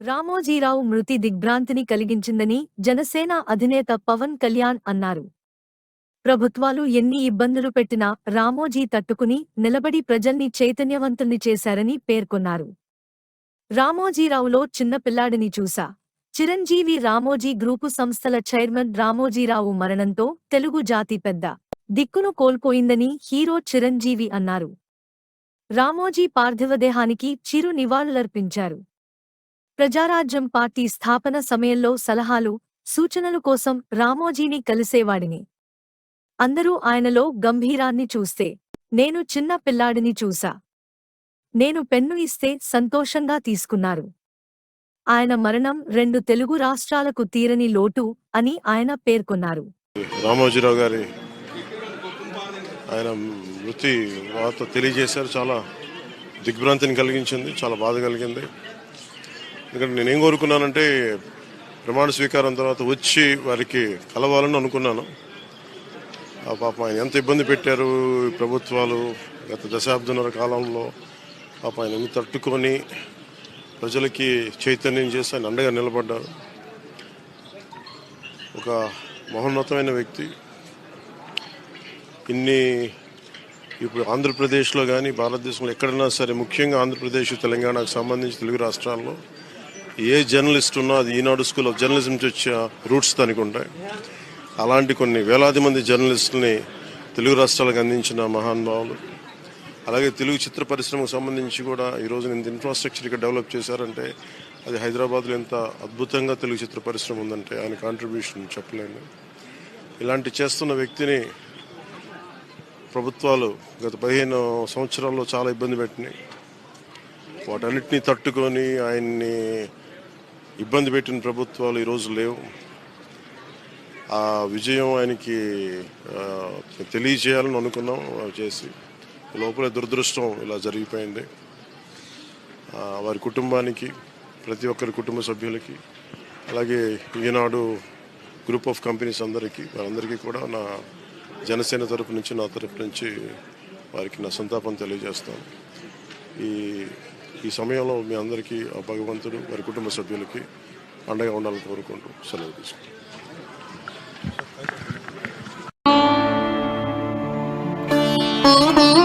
రామోజీరావు మృతి దిగ్భ్రాంతిని కలిగించిందని జనసేన అధినేత పవన్ కళ్యాణ్ అన్నారు. ప్రభుత్వాలు ఎన్ని ఇబ్బందులు పెట్టినా రామోజీ తట్టుకుని నిలబడి ప్రజల్ని చైతన్యవంతుల్ని చేశారని పేర్కొన్నారు. రామోజీరావులో చిన్న పిల్లాడిని చూసా చిరంజీవి రామోజీ గ్రూపు సంస్థల చైర్మన్ రామోజీరావు మరణంతో తెలుగు జాతి పెద్ద దిక్కును కోల్పోయిందని హీరో చిరంజీవి అన్నారు. రామోజీ పార్థివదేహానికి చిరు నివాళులర్పించారు. ప్రజారాజ్యం పార్టీ స్థాపన సమయంలో సలహాలు సూచనలు కోసం రామోజీని కలిసేవాడిని. అందరూ ఆయనలో గంభీరాన్ని చూస్తే నేను చిన్న పిల్లాడిని చూసా. నేను పెన్ను ఇస్తే సంతోషంగా తీసుకున్నారు. ఆయన మరణం రెండు తెలుగు రాష్ట్రాలకు తీరని లోటు అని ఆయన పేర్కొన్నారు. రామోజీరావు గారి ఆయన మృతి వార్త తెలియజేశారు. చాలా దిగ్భ్రాంతిని కలిగించింది చాలా బాధ కలిగింది. ఎందుకంటే నేనేం కోరుకున్నానంటే ప్రమాణ స్వీకారం తర్వాత వచ్చి వారికి కలవాలని అనుకున్నాను. ఆ పాపం ఆయన ఎంత ఇబ్బంది పెట్టారు ప్రభుత్వాలు గత దశాబ్దంన్నర కాలంలో. పాప ఆయన ఎన్ని తట్టుకొని ప్రజలకి చైతన్యం చేసి ఆయన అండగా నిలబడ్డారు. ఒక మహోన్నతమైన వ్యక్తి. ఇన్ని ఇప్పుడు ఆంధ్రప్రదేశ్లో కానీ భారతదేశంలో ఎక్కడైనా సరే ముఖ్యంగా ఆంధ్రప్రదేశ్ తెలంగాణకు సంబంధించి తెలుగు రాష్ట్రాల్లో ఏ జర్నలిస్ట్ ఉన్నా అది ఈనాడు స్కూల్ ఆఫ్ జర్నలిజం నుంచి వచ్చే రూట్స్ దానికి ఉంటాయి. అలాంటి కొన్ని వేలాది మంది జర్నలిస్టుల్ని తెలుగు రాష్ట్రాలకు అందించిన మహానుభావులు అలాగే తెలుగు చిత్ర పరిశ్రమకు సంబంధించి కూడా ఈరోజు ఇంత ఇన్ఫ్రాస్ట్రక్చర్ ఇక్కడ డెవలప్ చేశారంటే అది హైదరాబాద్లో ఎంత అద్భుతంగా తెలుగు చిత్ర పరిశ్రమ ఉందంటే ఆయన కాంట్రిబ్యూషన్ చెప్పలేను. ఇలాంటి చేస్తున్న వ్యక్తిని ప్రభుత్వాలు గత పదిహేను సంవత్సరాల్లో చాలా ఇబ్బంది పెట్టినాయి. వాటన్నిటిని తట్టుకొని ఆయన్ని ఇబ్బంది పెట్టిన ప్రభుత్వాలు ఈరోజు లేవు. ఆ విజయం ఆయనకి తెలియజేయాలని అనుకున్నాం చేసి. లోపల దురదృష్టం ఇలా జరిగిపోయింది. వారి కుటుంబానికి ప్రతి ఒక్కరి కుటుంబ సభ్యులకి అలాగే ఈనాడు గ్రూప్ ఆఫ్ కంపెనీస్ అందరికీ వారందరికీ కూడా నా జనసేన తరపు నుంచి నా తరపు నుంచి వారికి నా సంతాపం తెలియజేస్తాను ఈ ఈ సమయంలో మీ అందరికీ భగవంతుడు వారి కుటుంబ సభ్యులకి అండగా ఉండాలని కోరుకుంటూ సెలవు తీసుకుంటాం Oh,